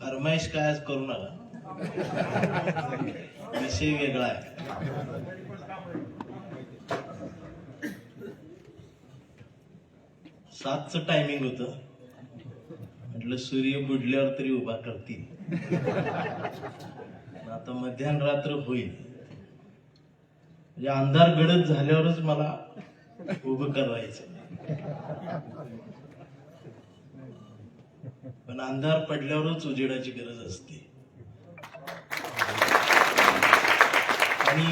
फरमाईश काय आज करू नका. विषय वेगळा आहे. सातचं टायमिंग होत. म्हटलं सूर्य बुडल्यावर तरी उभा करतील. आता मध्यान रात्र होईल. म्हणजे अंधार गडद झाल्यावरच मला उभं करायचं. पण अंधार पडल्यावरच उजेडाची गरज असते. आणि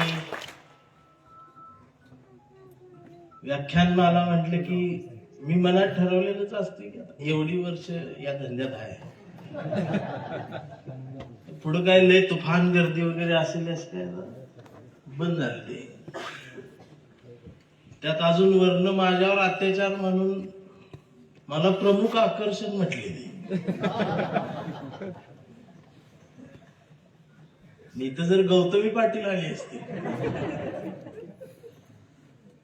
व्याख्यानमाला म्हटलं की मी मनात ठरवलेलंच असते की एवढी वर्ष या धंद्यात आहे. पुढं काय लय तुफान गर्दी वगैरे असेल असते बंद झाले ते त्यात अजून वर्ण माझ्यावर अत्याचार म्हणून मला प्रमुख आकर्षण म्हटलेले. मी तर जर गौतमी पाटील आली असते.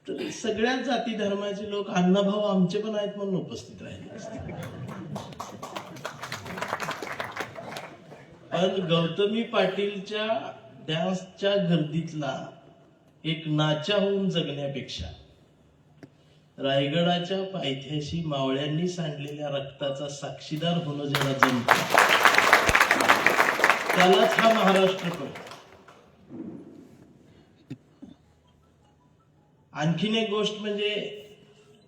तर सगळ्याच जाती धर्माचे लोक अण्णाभाऊ आमचे पण आहेत म्हणून उपस्थित राहिले असते. पण गौतमी पाटीलच्या डॅन्सच्या गर्दीतला एक नाचा होऊन जगण्यापेक्षा रायगडाच्या पायथ्याशी मावळ्यांनी सांडलेल्या रक्ताचा साक्षीदार होणं ज्याला जमत. त्यालाच हा महाराष्ट्र कळतो आणखीन एक गोष्ट म्हणजे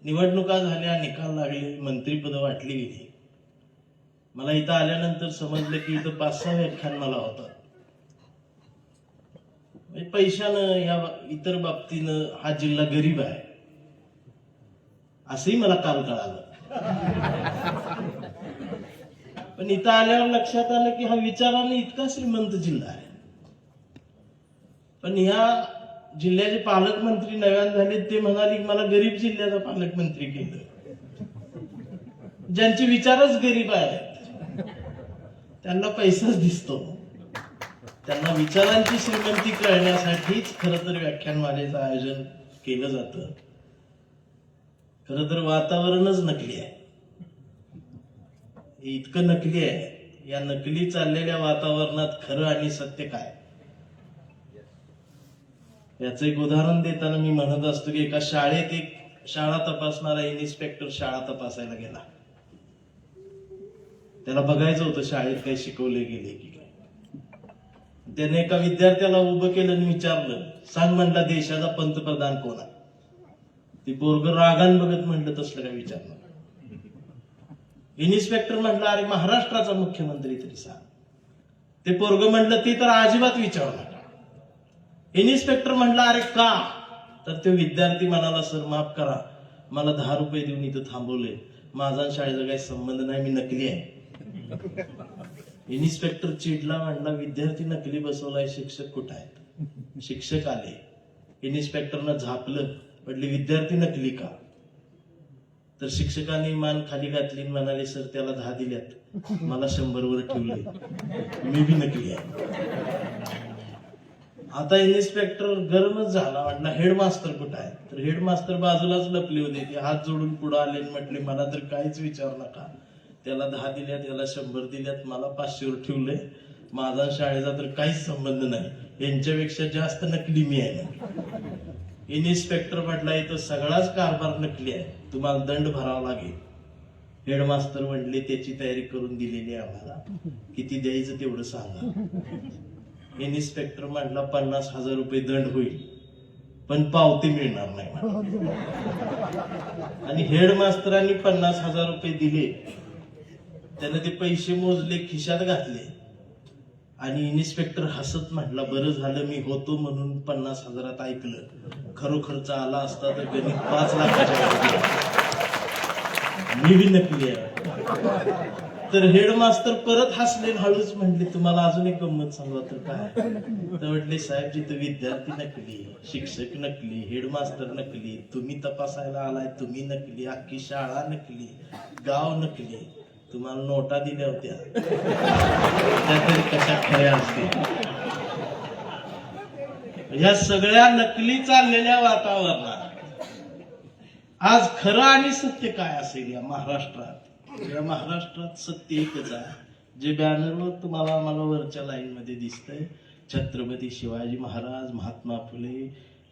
निवडणुका झाल्या निकाल लागले मंत्रीपद वाटली गेली. मला इथं आल्यानंतर समजलं की इथं पाच सहा व्याख्यान मला होतात. म्हणजे पैशानं या इतर बाबतीनं हा जिल्हा गरीब आहे. असंही मला काल कळालं. पण इथं आल्यावर लक्षात आलं की हा विचाराने इतका श्रीमंत जिल्हा आहे. पण ह्या जिल्ह्याचे पालकमंत्री नव्यान झाले ते म्हणाले की मला गरीब जिल्ह्याचा पालकमंत्री केलं. ज्यांचे विचारच गरीब आहेत त्यांना पैसाच दिसतो. त्यांना विचारांची श्रीमंती कळण्यासाठीच खर तर व्याख्यानमालेचं आयोजन केलं जातं. खर तर वातावरणच नकली आहे. इतकं नकली आहे. या नकली चाललेल्या वातावरणात खरं आणि सत्य काय? याच एक उदाहरण देताना मी म्हणत असतो की एका शाळेत एक शाळा तपासणारा इन्स्पेक्टर शाळा तपासायला गेला. त्याला बघायचं होतं शाळेत काही शिकवले गेले की काय. त्याने एका विद्यार्थ्याला उभं केलं आणि विचारलं सांग म्हणला देशाचा पंतप्रधान कोण आहे? ती पोरग रागान बघत म्हणलं तसलं काय विचारणार इन्स्पेक्टर म्हटलं अरे महाराष्ट्राचा मुख्यमंत्री तरी सांग. ते पोरग म्हटलं ते तर अजिबात विचारू नका. इन्स्पेक्टर म्हटलं अरे का? तर तो विद्यार्थी म्हणाला सर माफ करा. मला दहा रुपये देऊन इथं थांबवले माझा आणि शाळेचा काही संबंध नाही मी नकली आहे. इन्स्पेक्टर चिडला म्हणला विद्यार्थी नकली बसवलाय शिक्षक कुठं आहेत? शिक्षक आले. इन्स्पेक्टरनं झापलं. म्हटले विद्यार्थी नकली का? तर शिक्षकांनी मान खाली घातली म्हणाले सर त्याला दहा दिल्यात. मला शंभर वर ठेवले मी बी नकली आहे. आता इन्स्पेक्टर गरमच झाला. म्हटला हेडमास्तर कुठं आहे? तर हेडमास्तर बाजूलाच लपले होते. ते हात जोडून पुढे आले म्हटले मला तर काहीच विचारू नका. त्याला दहा दिल्यात याला शंभर दिल्यात मला पाचशेवर ठेवलंय. माझा शाळेचा तर काहीच संबंध नाही. यांच्यापेक्षा जास्त नकली मी आहे. इन्स्पेक्टर म्हटला इथं सगळाच कारभार नकली आहे. तुम्हाला दंड भरावा लागेल. हेडमास्तर म्हटले त्याची तयारी करून दिलेली आम्हाला. किती द्यायचं तेवढं सांगा. इन्स्पेक्टर म्हटला पन्नास हजार रुपये दंड होईल. पण पावती मिळणार नाही आणि हेडमास्तरांनी पन्नास हजार रुपये दिले. त्यानं ते पैसे मोजले खिशात घातले. आणि इन्स्पेक्टर हसत म्हटला बरं झालं मी होतो म्हणून पन्नास हजारात ऐकलं. खरोखरचा आला असता तर गणित पाच लाखाच्या मी बी नकली आहे. तर हेडमास्तर परत हसले हळूच म्हटले तुम्हाला अजून एक गंमत सांगा तर काय तर म्हटले साहेब जिथं विद्यार्थी नकली शिक्षक नकली हेडमास्तर नकली तुम्ही तपासायला आलाय तुम्ही नकली अख्खी शाळा नकली गाव नकली तुम्हाला नोटा दिल्या होत्या. त्या तरी कशा खऱ्या असतील? ह्या सगळ्या नकली चाललेल्या वातावरणात. आज खरं आणि सत्य काय असेल या महाराष्ट्रात? या महाराष्ट्रात सत्य एकच आहे. जे बॅनरवर तुम्हाला मला वरच्या लाईनमध्ये दिसतंय छत्रपती शिवाजी महाराज महात्मा फुले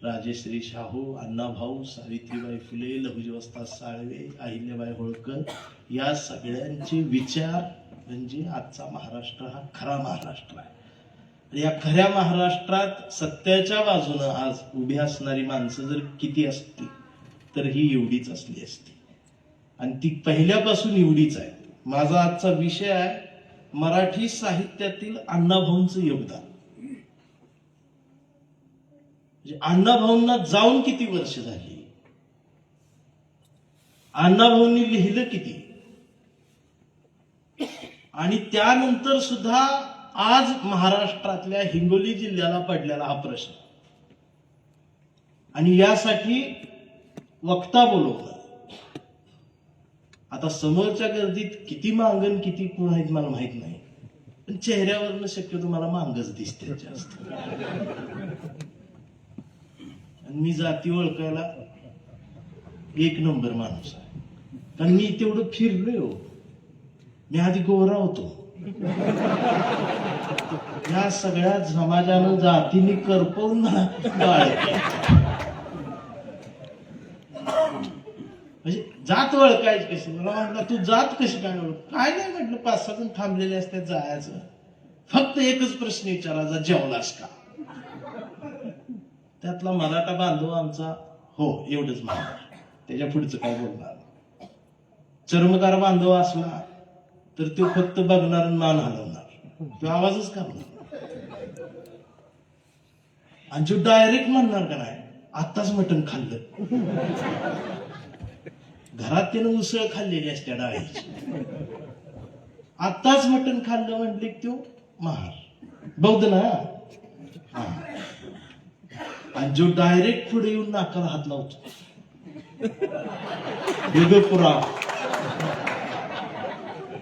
राजेश्री शाहू अण्णाभाऊ सावित्रीबाई फुले लहुजीवस्ता साळवे अहिल्याबाई होळकर या सगळ्यांचे विचार म्हणजे आजचा महाराष्ट्र हा खरा महाराष्ट्र आहे. या खऱ्या महाराष्ट्रात सत्याच्या बाजूनं आज उभी असणारी माणसं जर किती असतील तर ही एवढीच असली असती. आणि ती पहिल्यापासून एवढीच आहे. माझा आजचा विषय आहे मराठी साहित्यातील अण्णाभाऊंचं योगदान. म्हणजे अण्णाभाऊंना जाऊन किती वर्ष झाली? अण्णाभाऊंनी लिहिलं किती? आणि त्यानंतर सुद्धा आज महाराष्ट्रातल्या हिंगोली जिल्ह्याला पडलेला हा प्रश्न. आणि यासाठी वक्ता बोलवला आता समोरच्या गर्दीत किती मांगण किती कोण आहेत मला माहीत नाही. पण चेहऱ्यावरनं शक्यतो मला मांगच दिसते जास्त. आणि मी जाती ओळखायला एक नंबर माणूस आहे. कारण मी तेवढं फिरलोय हो. मी आधी गोरा होतो. या सगळ्या समाजानं जातीने करपवून म्हणजे जात ओळखायची कशी? मला म्हटलं तू जात कशी काय ओळख काय नाही म्हटलं पाच सहा जण थांबलेले असतात जायचं. फक्त एकच प्रश्न विचारायचा जेवलास का? त्यातला मराठा बांधव आमचा हो एवढंच म्हणणार त्याच्या पुढचं काय बोलणार? चर्मकार बांधव असला तर तो फक्त बघणार मान हलवणार. तो आवाजच करणार आणि जो डायरेक्ट म्हणणार का नाही? आत्ताच मटण खाल्लं. घरात त्यानं उसळ खाल्लेली असते डाळीची. आत्ताच मटण खाल्लं म्हटले की तो महार. बौद्ध ना. हा. आणि जो डायरेक्ट पुढे येऊन नाकाला हात लावतो. वेगळं पुरावा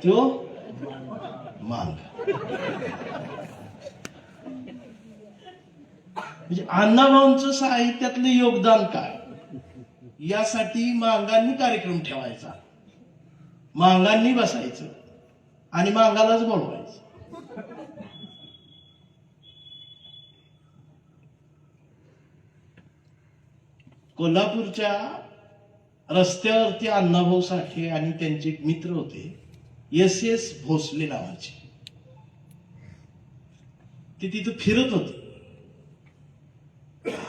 तो मांग म्हणजे अण्णाभाऊंचं साहित्यातलं योगदान काय? यासाठी मांगांनी कार्यक्रम ठेवायचा. मांगांनी बसायचं. आणि मांगालाच बोलवायचं. कोल्हापूरच्या रस्त्यावरती अण्णाभाऊ साठे आणि त्यांचे एक मित्र होते. एस एस भोसले नावाचे. ते तिथं फिरत होते.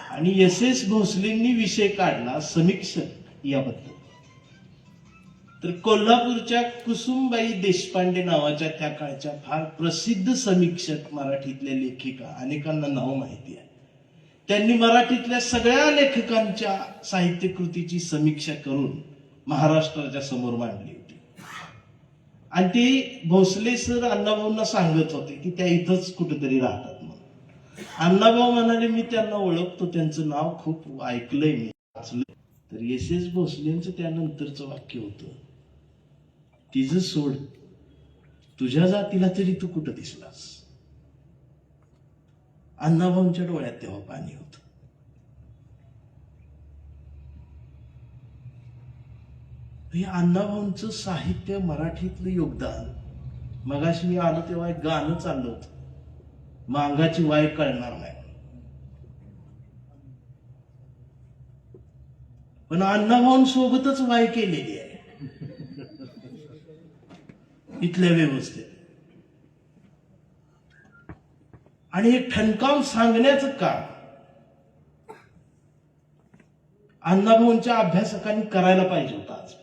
आणि एस एस भोसलेंनी विषय काढला समीक्षक याबद्दल. तर कोल्हापूरच्या कुसुमबाई देशपांडे नावाच्या त्या काळच्या फार प्रसिद्ध समीक्षक मराठीतल्या लेखिका अनेकांना नाव माहिती आहे त्यांनी मराठीतल्या सगळ्या लेखकांच्या साहित्यकृतीची समीक्षा करून महाराष्ट्राच्या समोर मांडली. आणि ते भोसले सर अण्णाभाऊंना सांगत होते की त्या इथंच कुठेतरी राहतात म्हणून. अण्णाभाऊ म्हणाले मी त्यांना ओळखतो त्यांचं नाव खूप ऐकलंय मी. वाचलंय तर एस एस भोसलेंचं त्यानंतरचं वाक्य होतं तिचं सोड तुझ्या जातीला तरी तू कुठं दिसलास? अण्णाभाऊंच्या डोळ्यात तेव्हा पाणी होतं. हे अण्णाभाऊंचं साहित्य मराठीतलं योगदान. मगाशी मी आलो तेव्हा एक गाणं चाललं होतं. मांगाची वाय कळणार नाही. पण अण्णाभाऊंसोबतच वाय केलेली आहे. इथल्या व्यवस्थेत. आणि हे ठणकावून सांगण्याचं काम. अण्णाभाऊंच्या अभ्यासकांनी करायला पाहिजे होता आज.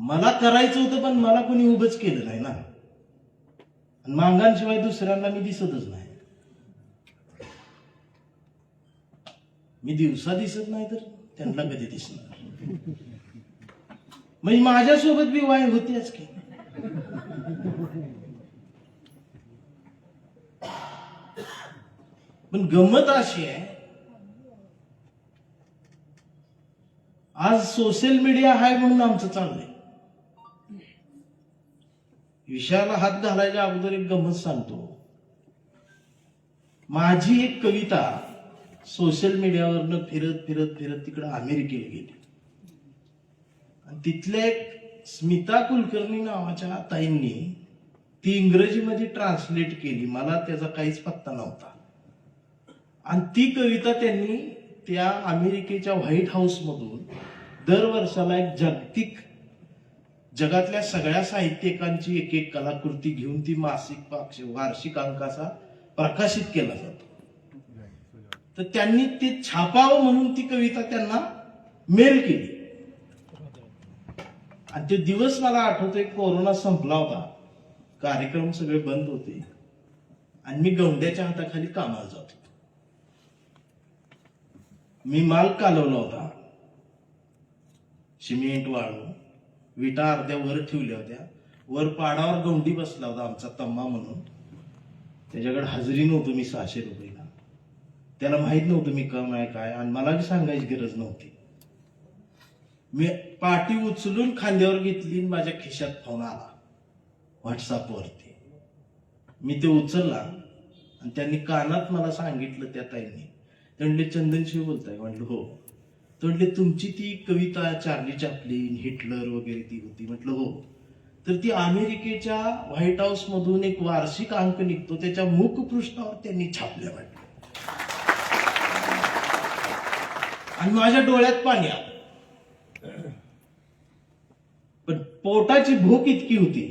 मला करायचं होतं पण मला कोणी उभंच केलं नाही ना. मांगांशिवाय दुसऱ्यांना मी दिसतच नाही. मी दिवसा दिसत नाही तर त्यांना कधी दिसणार? म्हणजे माझ्यासोबत बी वाय होतीच की. पण गंमत अशी आहे आज सोशल मीडिया आहे म्हणून आमचं चाललंय. विषयाला हात घालायच्या अगोदर एक गंमत सांगतो. माझी एक कविता सोशल मीडियावरनं फिरत फिरत फिरत तिकडं अमेरिकेला गेली. आणि तिथल्या एक स्मिता कुलकर्णी नावाच्या ताईंनी ती इंग्रजीमध्ये ट्रान्सलेट केली. मला त्याचा काहीच पत्ता नव्हता. आणि ती कविता त्यांनी त्या अमेरिकेच्या व्हाईट हाऊसमधून दर वर्षाला एक जागतिक जगातल्या सगळ्या साहित्यिकांची एक एक कलाकृती घेऊन ती मासिक वार्षिक अंकाचा प्रकाशित केला जातो. तर त्यांनी ते छापावं म्हणून ती कविता त्यांना मेल केली. आणि ते दिवस मला आठवतोय कोरोना संपला होता. कार्यक्रम सगळे बंद होते. आणि मी गवंड्याच्या हाताखाली कामाला जात. होतो मी माल कालवला होता. सिमेंट वाळू विटा अर्ध्या वर ठेवल्या होत्या. वर पाडावर गौंडी बसला होता आमचा तम्मा म्हणून. त्याच्याकडे हजेरी नव्हतं मी सहाशे रुपयेला. त्याला माहीत नव्हतं मी कम आहे काय आणि मला बी सांगायची गरज नव्हती. मी पाठी उचलून खांद्यावर घेतली आणि माझ्या खिशात फोन आला. व्हॉट्सअपवरती मी ते उचलला आणि त्यांनी कानात मला सांगितलं त्या ताईंनी. ते म्हणले चंदनशिव बोलताय. म्हटलं हो. तर म्हटले तुमची ती कविता चार्ली चॅपलिन हिटलर वगैरे ती होती. म्हटलं हो. तर ती अमेरिकेच्या व्हाईट हाऊस मधून एक वार्षिक अंक निघतो. त्याच्या मुखपृष्ठावर त्यांनी छापल्या म्हटलं आणि माझ्या डोळ्यात पाणी आलं. पण पोटाची भूक इतकी होती.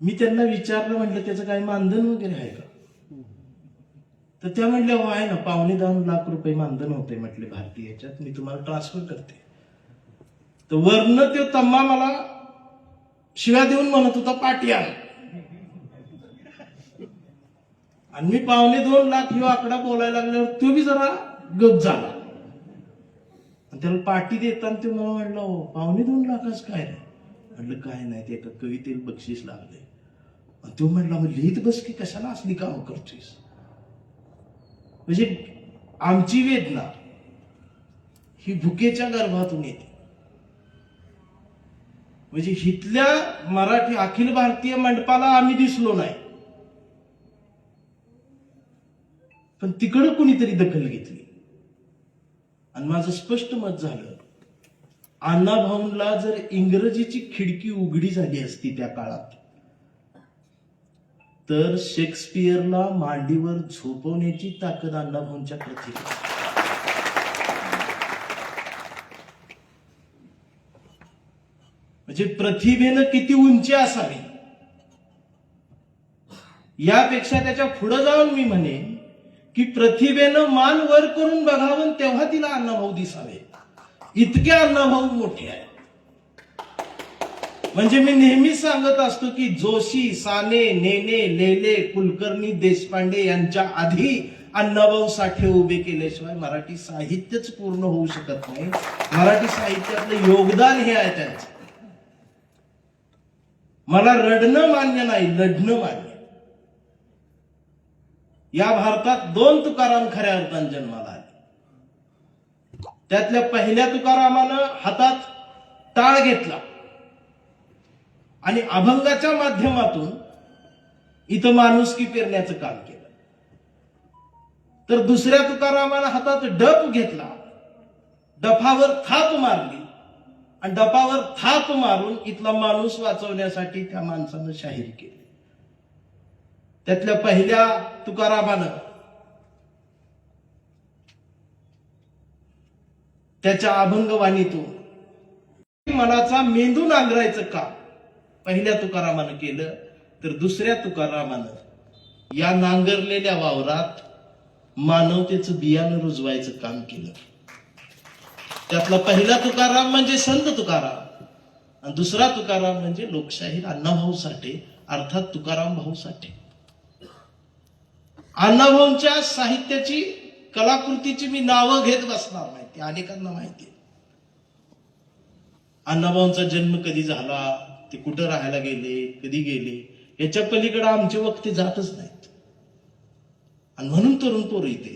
मी त्यांना विचारलं म्हटलं त्याचं काही मानधन वगैरे आहे का? तर त्या म्हटल्या हो आहे ना पावणे दोन लाख रुपये मानधन होते म्हटले भारतीय याच्यात मी तुम्हाला ट्रान्सफर करते. तर वरनं तो तम्मा मला शिव्या देऊन म्हणत होता पाटिया आणि. मी पावणे दोन लाख ह्यो आकडा बोलायला लागल्यावर तो बी जरा गप झाला. आणि त्याला पाठी देताना ते मला म्हणलं हो पावणे दोन लाखच काय रे? म्हटलं काय नाही ते एका कवितेला बक्षीस लागले आणि तो म्हटला मग लिहित बस की कशाला असली काम करतोयस? म्हणजे आमची वेदना ही भुकेच्या गर्भातून येते. म्हणजे हिथल्या मराठी अखिल भारतीय मंडपाला आम्ही दिसलो नाही. पण तिकडं कुणीतरी दखल घेतली. आणि माझं स्पष्ट मत झालं अण्णा भाऊंला जर इंग्रजीची खिडकी उघडी झाली असती त्या काळात तर शेक्सपियरला मांडीवर झोपवण्याची ताकद अण्णाभाऊंच्या प्रतिभेत म्हणजे प्रतिभेनं किती उंची असावी? यापेक्षा त्याच्या पुढे जाऊन मी म्हणेन की प्रतिभेनं मान वर करून बघावं तेव्हा तिला अण्णाभाऊ दिसावे. इतके अण्णाभाऊ मोठे आहेत. म्हणजे मी नेहमीच सांगत असतो की जोशी साने नेने लेले कुलकर्णी देशपांडे यांच्या आधी अण्णाभाऊ साठे उभे केल्याशिवाय मराठी साहित्यच पूर्ण होऊ शकत नाही. मराठी साहित्यातलं योगदान हे आहे त्यांचं. मला रडणं मान्य नाही लढणं मान्य या भारतात दोन तुकाराम खऱ्या अर्थाने जन्माला आले. त्यातल्या पहिल्या तुकारामानं हातात टाळ घेतला. आणि अभंगाच्या माध्यमातून इथं माणुसकी पेरण्याचं काम केलं. तर दुसऱ्या तुकारामानं हातात डप घेतला. डफावर थाप मारली. आणि डपावर थाप मारून इथला माणूस वाचवण्यासाठी त्या माणसानं शाहीर केली. त्यातल्या पहिल्या तुकारामानं त्याच्या अभंगवाणीतून मनाचा मेंदू नांगरायचं काम पहिल्या तुकारामानं केलं तर दुसऱ्या तुकारामानं या नांगरलेल्या वावरात मानवतेचं बियाणं रुजवायचं काम केलं. त्यातला पहिला तुकाराम म्हणजे संत तुकाराम आणि दुसरा तुकाराम म्हणजे लोकशाहीर अण्णाभाऊ साठे अर्थात तुकाराम भाऊ साठे. अण्णाभाऊंच्या साहित्याची कलाकृतीची मी नावं घेत बसणार नाही ती अनेकांना माहिती अण्णाभाऊंचा जन्म कधी झाला? ते कुठं राहायला गेले कधी गेले याच्या पलीकडे आमचे वक्ते जातच नाहीत. आणि म्हणून तरुण पोरं इथे